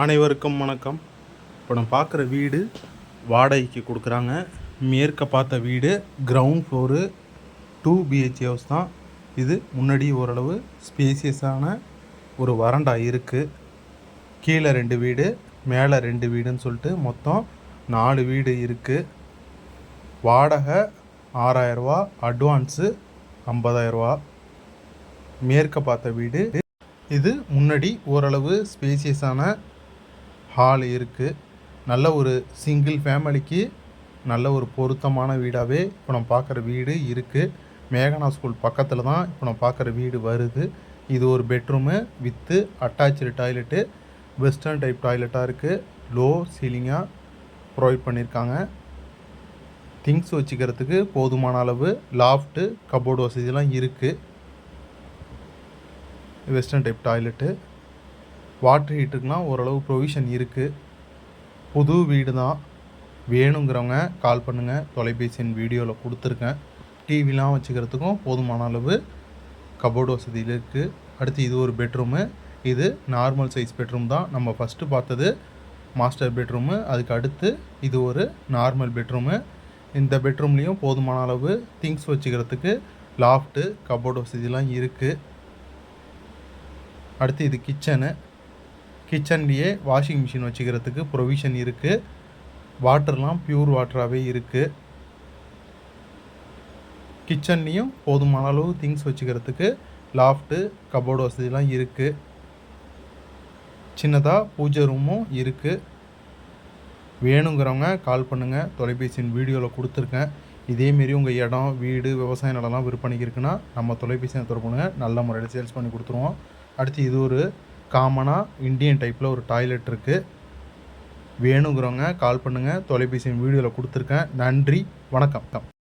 அனைவருக்கும் வணக்கம். இப்போ நம்ம பார்க்குற வீடு வாடகைக்கு கொடுக்குறாங்க. மேற்க பார்த்த வீடு ground floor two BHK house தான். இது முன்னாடி ஓரளவு ஸ்பேசியஸான ஒரு வறண்டா இருக்குது கீழே ரெண்டு வீடு மேலே ரெண்டு வீடுன்னு சொல்லிட்டு மொத்தம் நாலு வீடு இருக்குது வாடகை ஆறாயிரரூவா அட்வான்ஸு ஐம்பதாயிரரூவா மேற்க பார்த்த வீடு இது முன்னாடி ஓரளவு ஸ்பேசியஸான ஹால் இருக்குது நல்ல ஒரு சிங்கிள் ஃபேமிலிக்கு நல்ல ஒரு பொருத்தமான வீடாகவே இப்போ நம்ம பார்க்குற வீடு இருக்குது மேகனா ஸ்கூல் பக்கத்தில் தான் இப்போ நம்ம பார்க்குற வீடு வருது. இது ஒரு bedroom with attach toilet western type டாய்லெட்டாக இருக்குது லோ சீலிங்காக ப்ரொவைட் பண்ணியிருக்காங்க திங்ஸ் வச்சுக்கிறதுக்கு போதுமான அளவு லாஃப்ட்டு கபோர்டு வசதியெல்லாம் இருக்குது வெஸ்டர்ன் டைப் டாய்லெட்டு வாட்டர் ஹீட்டருக்குலாம் ஓரளவு ப்ரொவிஷன் இருக்குது புது வீடு தான் வேணுங்கிறவங்க கால் பண்ணுங்கள் தொலைபேசியின் வீடியோவில் கொடுத்துருக்கேன். டிவிலாம் வச்சுக்கிறதுக்கும் போதுமான அளவு கபோர்டு வசதியில் இருக்குது அடுத்து இது ஒரு பெட்ரூமு. இது நார்மல் சைஸ் பெட்ரூம் தான். நம்ம ஃபஸ்ட்டு பார்த்தது மாஸ்டர் பெட்ரூமு. அதுக்கு அடுத்து இது ஒரு நார்மல் பெட்ரூமு. இந்த பெட்ரூம்லேயும் போதுமான அளவு திங்ஸ் வச்சுக்கிறதுக்கு லாஃப்ட்டு கபோர்டு வசதிலாம் இருக்குது அடுத்து இது கிச்சனு. கிச்சன்லேயே வாஷிங் மிஷின் வச்சுக்கிறதுக்கு ப்ரொவிஷன் இருக்குது வாட்டர்லாம் பியூர் வாட்டராகவே இருக்குது கிச்சன்லேயும் போதுமான அளவு திங்ஸ் வச்சுக்கிறதுக்கு லாஃப்ட்டு கபோர்டு வசதிலாம் இருக்குது சின்னதாக பூஜை ரூமும் இருக்குது வேணுங்கிறவங்க கால் பண்ணுங்கள் தொலைபேசியின் வீடியோவில் கொடுத்துருக்கேன். இதேமாரி உங்கள் இடம் வீடு விவசாய நிலம்லாம் விற்பனைக்கு இருக்குன்னா நம்ம தொலைபேசியை தொடர்புங்க நல்ல முறையில் சேல்ஸ் பண்ணி கொடுத்துருவோம். அடுத்து இது ஒரு காமனாக இந்தியன் டைப்பில் ஒரு டாய்லெட் இருக்குது வேணுங்கிறவங்க கால் பண்ணுங்கள் தொலைபேசி வீடியோவில் கொடுத்துருக்கேன். நன்றி. வணக்கம்.